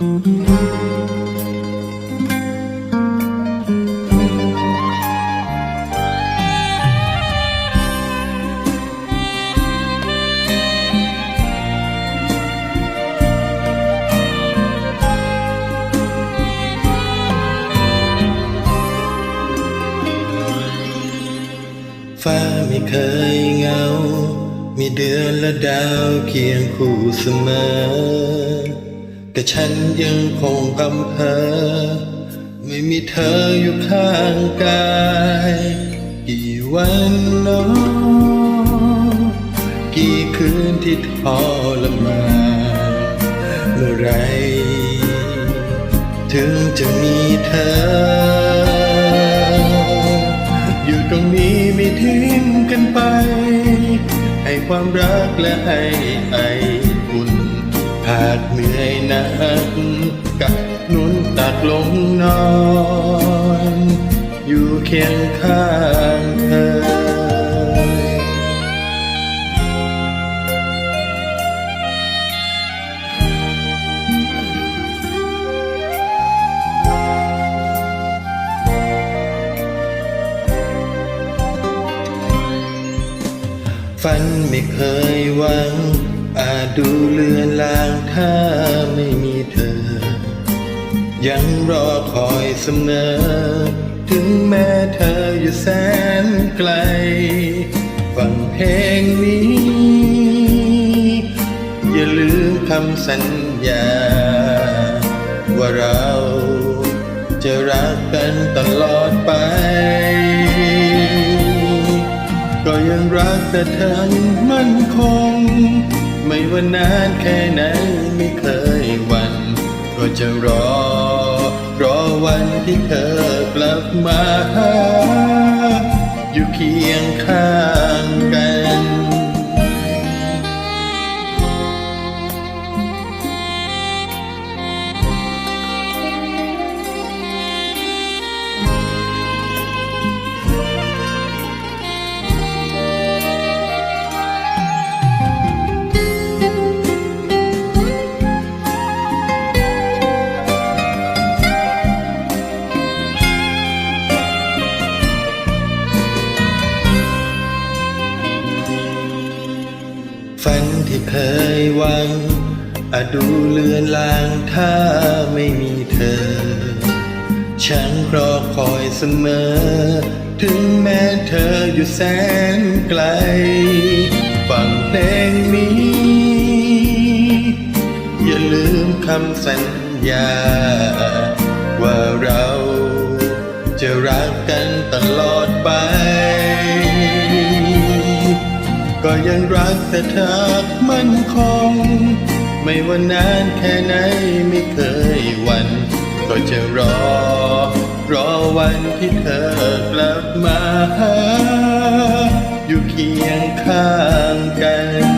ฟ้าไม่เคยเงา มีเดือนและดาวเคียงคู่เสมอ แต่ฉันยังคงกำเพอไม่มีเธออยู่ข้างกาย กี่วันน้อกี่คืนที่ทรมานเมื่อไร ถึงจะมีเธอ อยู่ตรงนี้ไม่ทิ้งกันไป ให้ความรักและให้ไอ หากเหนื่อยนักกับนุนตักลงนอน อยู่เคียงข้างเธอ ฝันไม่เคยหวัง อาจดูเลือนลางถ้าไม่มีเธอ ยังรอคอยเสมอ ถึงแม้เธออยู่แสนไกล ฟังเพลงนี้ อย่าลืมคำสัญญา ว่าเราจะรักกันตลอดไปก็ยังรักแต่เธอมั่นคง ไม่ว่านานแค่ไหนไม่เคยหวันก็จะรอ รอวันที่เธอกลับมาหาอยู่เคียงข้าง ฝันที่เคยหวังอาจดูเลือนลางถ้าไม่มีเธอ ฉันรอคอยเสมอ ถึงแม้เธออยู่แสนไกล ฟังเพลงนี้ อย่าลืมคำสัญญา ว่าเราจะรักกันตลอดไป ก็ยังรักแต่เธอมั่นคง ไม่ว่านานแค่ไหนไม่เคยหวัน ก็จะรอ รอวันที่เธอกลับมาหาอยู่เคียงข้างกัน